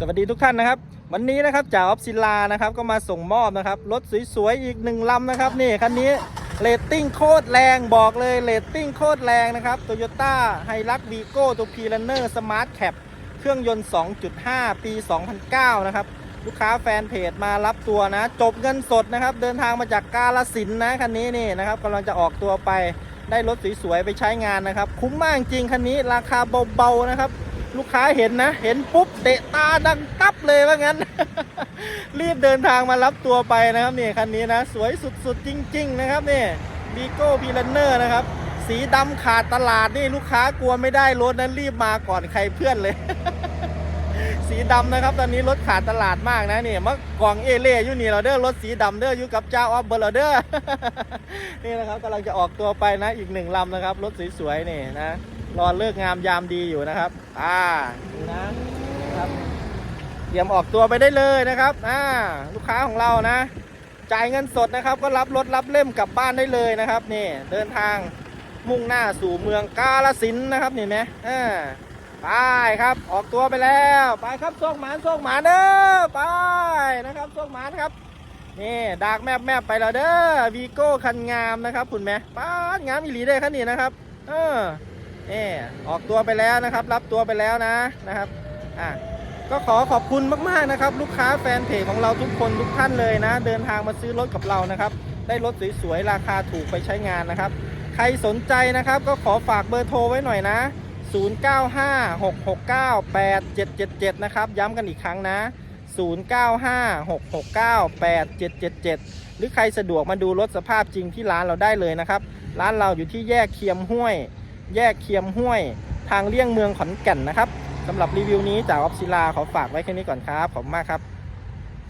สวัสดีทุกท่านนะครับ วันนี้นะครับจ่าออฟซิลานะครับก็มาส่งมอบนะครับรถสวยๆอีกหนึ่งลำนะครับนี่คันนี้เรตติ้งโคตรแรงบอกเลยเรตติ้งโคตรแรงนะครับโตโยต้าไฮรักวีโก้ตัวพีลันเนอร์สมาร์ทแคปเครื่องยนต์ 2.5 ปี 2009 นะครับ ลูกค้าแฟนเพจมารับตัวนะ จบเงินสดนะครับ เดินทางมาจากกาลสินนะคันนี้นี่นะครับกำลังจะออกตัวไปได้รถสวยๆไปใช้งานนะครับ คุ้มมากจริงคันนี้ราคาเบาๆนะครับ ลูกค้าเห็นนะ เห็นปุ๊บเตะตาดังตับเลยว่างั้น รีบเดินทางมารับตัวไปนะครับนี่คันนี้นะ สวยสุดๆจริง ๆ นะครับนี่บีโก้พีลันเนอร์นะครับ สีดำขาดตลาดนี่ลูกค้ากลัวไม่ได้รถนั้นรีบมาก่อนใครเพื่อนเลย สีดำนะครับ ตอนนี้รถขาดตลาดมากนะนี่มากองเอเล่อยู่นี่เราเด้อรถสีดำเด้ออยู่กับเจ้าออฟเบอร์เราเด้อนี่นะครับกำลังจะออกตัวไปนะ อีกหนึ่งลำนะครับรถสวยๆนี่นะ รอนเลิกงามยามดีอยู่นะครับ อ่าดูนะครับเตรียมออกตัวไปได้เลยนะครับอ่าลูกค้าของเรานะ จ่ายเงินสดนะครับ ก็รับรถรับเล่มกลับบ้านได้เลยนะครับ นี่เดินทางมุ่งหน้าสู่เมืองกาลสินนะครับนี่ไหมอ่าไปครับ ออกตัวไปแล้ว ไปครับโชคหมานโชคหมานเด้อไปนะครับโชคหมานครับนี่ดากแมบแมบไปแล้วเด้อวีโก้คันงามนะครับคุณแม่ป้าดงามอีหลีได้คันนี้นะครับ เออ นี่ออกตัวไปแล้วนะครับ รับตัวไปแล้วนะนะครับอะก็ขอขอบคุณมากๆนะครับ ลูกค้าแฟนเพจของเราทุกคนทุกท่านเลยนะ เดินทางมาซื้อรถกับเรานะครับ ได้รถสวยๆราคาถูกไปใช้งานนะครับ ใครสนใจนะครับก็ขอฝากเบอร์โทรไว้หน่อยนะ 0956698777 นะครับ ย้ำกันอีกครั้งนะ 0956698777 หรือใครสะดวกมาดูรถสภาพจริงที่ร้านเราได้เลยนะครับ ร้านเราอยู่ที่แยกเคียมห้วย แยกเคียมห้วย ทางเลี่ยงเมืองขอนแก่นนะครับสำหรับรีวิวนี้จากออฟซิลาขอฝากไว้แค่นี้ก่อนครับ ขอบคุณมากครับ